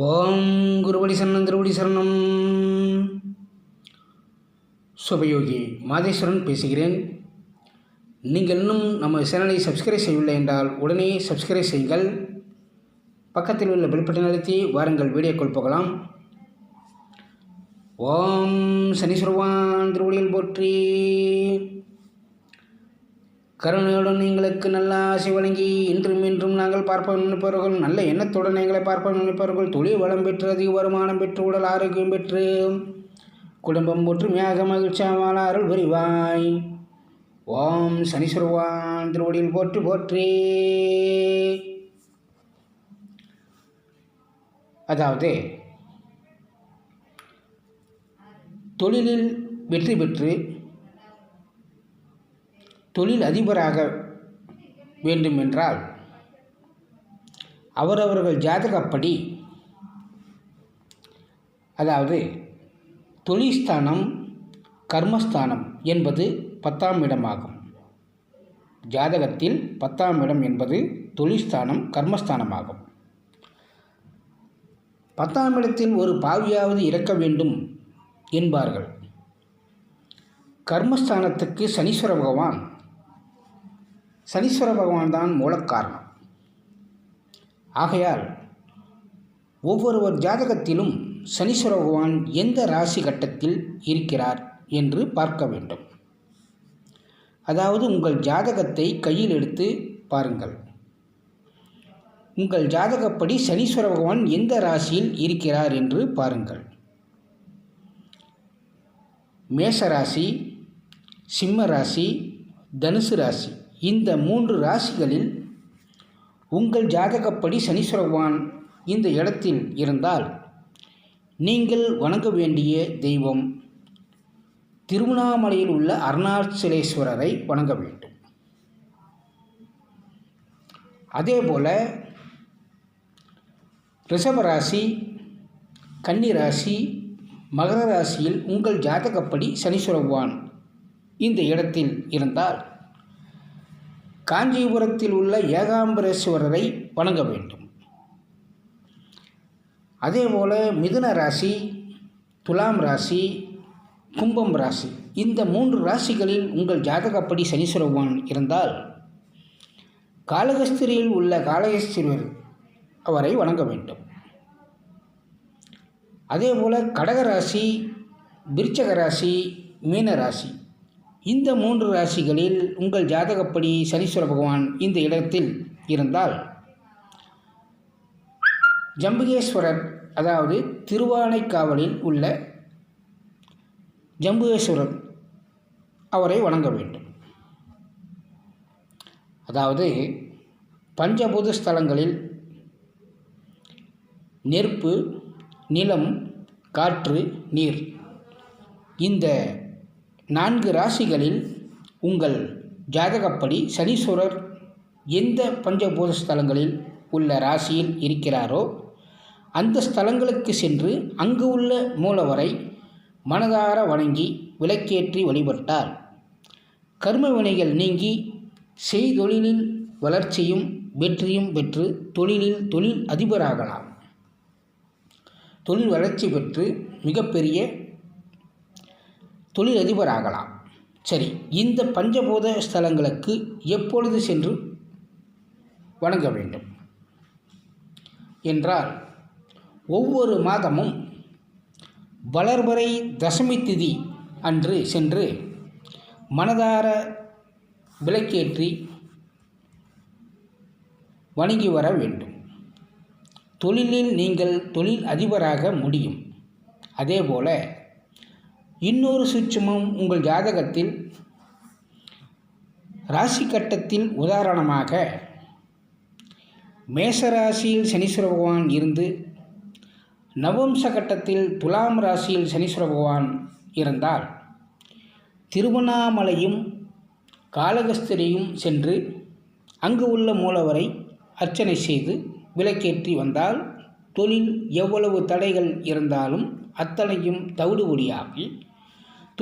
ஓம் குருபடி சரணம் திருவடி சரணம். சுபயோகி மாதேஸ்வரன் பேசுகிறேன். நீங்கள் இன்னும் நம்ம சேனலை சப்ஸ்கிரைப் செய்யவில்லை என்றால் உடனே சப்ஸ்கிரைப் செய்யுங்கள். பக்கத்தில் உள்ள பெல்பட்டை அழுத்தி வாருங்கள் வீடியோக்குள் போகலாம். ஓம் சனீஸ்வரவான் திருவடியில் போற்றி. கருணையுடன் எங்களுக்கு நல்ல ஆசை வழங்கி இன்றும் இன்றும் நாங்கள் பார்ப்போம் நினைப்பவர்கள் நல்ல எண்ணத்துடன் எங்களை பார்ப்போம் நினைப்பவர்கள். தொழில் வளம் பெற்று அதிக வருமானம் பெற்று உடல் ஆரோக்கியம் பெற்று குடும்பம் ஒற்றுமையாக மகிழ்ச்சியாக வாழ அருள் புரிவாய். ஓம் சனீஸ்வரவான் திருவடியில் போற்றி போற்றி. அதாவது தொழிலில் வெற்றி பெற்று தொழில் அதிபராக வேண்டுமென்றால் அவரவர்கள் ஜாதகப்படி அதாவது தொழில்ஸ்தானம் கர்மஸ்தானம் என்பது பத்தாம் இடமாகும். ஜாதகத்தில் பத்தாம் இடம் என்பது தொழில்ஸ்தானம் கர்மஸ்தானமாகும். பத்தாம் இடத்தில் ஒரு பாவியாவது இறக்க வேண்டும் என்பார்கள். கர்மஸ்தானத்துக்கு சனீஸ்வர பகவான் சனீஸ்வர பகவான் தான் மூலக்காரணம். ஆகையால் ஒவ்வொருவர் ஜாதகத்திலும் சனீஸ்வர பகவான் எந்த ராசி கட்டத்தில் இருக்கிறார் என்று பார்க்க வேண்டும். அதாவது உங்கள் ஜாதகத்தை கையில் எடுத்து பாருங்கள். உங்கள் ஜாதகப்படி சனீஸ்வர பகவான் எந்த ராசியில் இருக்கிறார் என்று பாருங்கள். மேஷராசி சிம்ம ராசி தனுசு ராசி. இந்த மூன்று ராசிகளில் உங்கள் ஜாதகப்படி சனீஸ்வரவான் இந்த இடத்தில் இருந்தால் நீங்கள் வணங்க வேண்டிய தெய்வம் திருவண்ணாமலையில் உள்ள அருணாச்சலேஸ்வரரை வணங்க வேண்டும். அதேபோல் ரிஷபராசி கன்னிராசி மகர ராசியில் உங்கள் ஜாதகப்படி சனீஸ்வரவான் இந்த இடத்தில் இருந்தால் காஞ்சிபுரத்தில் உள்ள ஏகாம்பரேஸ்வரரை வணங்க வேண்டும். அதேபோல் மிதுன ராசி துலாம் ராசி கும்பம் ராசி இந்த மூன்று ராசிகளில் உங்கள் ஜாதகப்படி சனீஸ்வர பகவான் இருந்தால் காலகஸ்திரியில் உள்ள காலகஸ்திரர் அவரை வணங்க வேண்டும். அதேபோல் கடகராசி விருச்சக ராசி மீன ராசி இந்த மூன்று ராசிகளில் உங்கள் ஜாதகப்படி சனீஸ்வர பகவான் இந்த இடத்தில் இருந்தால் ஜம்புகேஸ்வரர் அதாவது திருவானைக்காவலில் உள்ள ஜம்புகேஸ்வரர் அவரை வணங்க வேண்டும். அதாவது பஞ்சபூத ஸ்தலங்களில் நெருப்பு நிலம் காற்று நீர் இந்த நான்கு ராசிகளில் உங்கள் ஜாதகப்படி சனீஸ்வரர் எந்த பஞ்சபூத ஸ்தலங்களில் உள்ள ராசியில் இருக்கிறாரோ அந்த ஸ்தலங்களுக்கு சென்று அங்கு உள்ள மூலவரை மனதார வணங்கி விளக்கேற்றி வழிபட்டார் கர்ம வினைகள் நீங்கி செய்தொழிலில் வளர்ச்சியும் வெற்றியும் பெற்று தொழிலில் தொழில் அதிபராகலாம். தொழில் வளர்ச்சி பெற்று மிகப்பெரிய தொழிலதிபராகலாம். சரி இந்த பஞ்சபூத ஸ்தலங்களுக்கு எப்பொழுது சென்று வணங்க வேண்டும்? என்றால் ஒவ்வொரு மாதமும் வளர்வரை தசமி திதி அன்று சென்று மனதார விளக்கேற்றி வணங்கி வர வேண்டும். தொழிலில் நீங்கள் தொழில் அதிபராக முடியும். அதேபோல இன்னொரு சூட்சமும் உங்கள் ஜாதகத்தில் ராசி கட்டத்தில் உதாரணமாக மேசராசியில் சனீஸ்வர பகவான் இருந்து நவம்ச கட்டத்தில் துலாம் ராசியில் சனீஸ்வர பகவான் இருந்தால் திருவண்ணாமலையும் காலகஸ்தரையும் சென்று அங்கு உள்ள மூலவரை அர்ச்சனை செய்து விளக்கேற்றி வந்தால் தொழில் எவ்வளவு தடைகள் இருந்தாலும் அத்தனையும் தவிடுபொடியாகி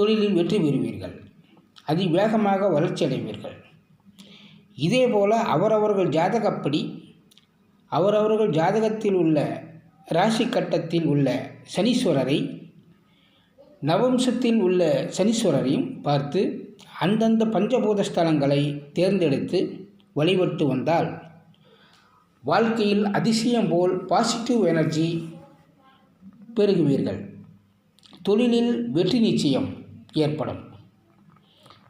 தொழிலில் வெற்றி பெறுவீர்கள். அதிவேகமாக வளர்ச்சி அடைவீர்கள். இதேபோல் அவரவர்கள் ஜாதகப்படி அவரவர்கள் ஜாதகத்தில் உள்ள ராசி கட்டத்தில் உள்ள சனீஸ்வரரை நவம்சத்தில் உள்ள சனீஸ்வரரையும் பார்த்து அந்தந்த பஞ்சபூத ஸ்தலங்களை தேர்ந்தெடுத்து வழிபட்டு வந்தால் வாழ்க்கையில் அதிசயம் போல் பாசிட்டிவ் எனர்ஜி பெருகுவீர்கள் தொழிலில் வெற்றி நிச்சயம். ஏற்படும்.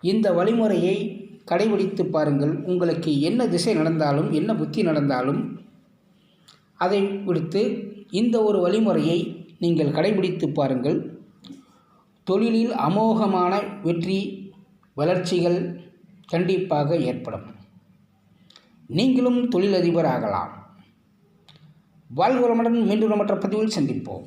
இந்த வழிமுறையை கடைபிடித்து பாருங்கள். உங்களுக்கு என்ன திசை நடந்தாலும் என்ன புத்தி நடந்தாலும் அதை விடுத்து இந்த ஒரு வழிமுறையை நீங்கள் கடைபிடித்து பாருங்கள். தொழிலில் அமோகமான வெற்றி வளர்ச்சிகள் கண்டிப்பாக ஏற்படும். நீங்களும் தொழிலதிபர் ஆகலாம். வாழ்வுறமுடன் மீண்டும் மற்ற பதிவில் சந்திப்போம்.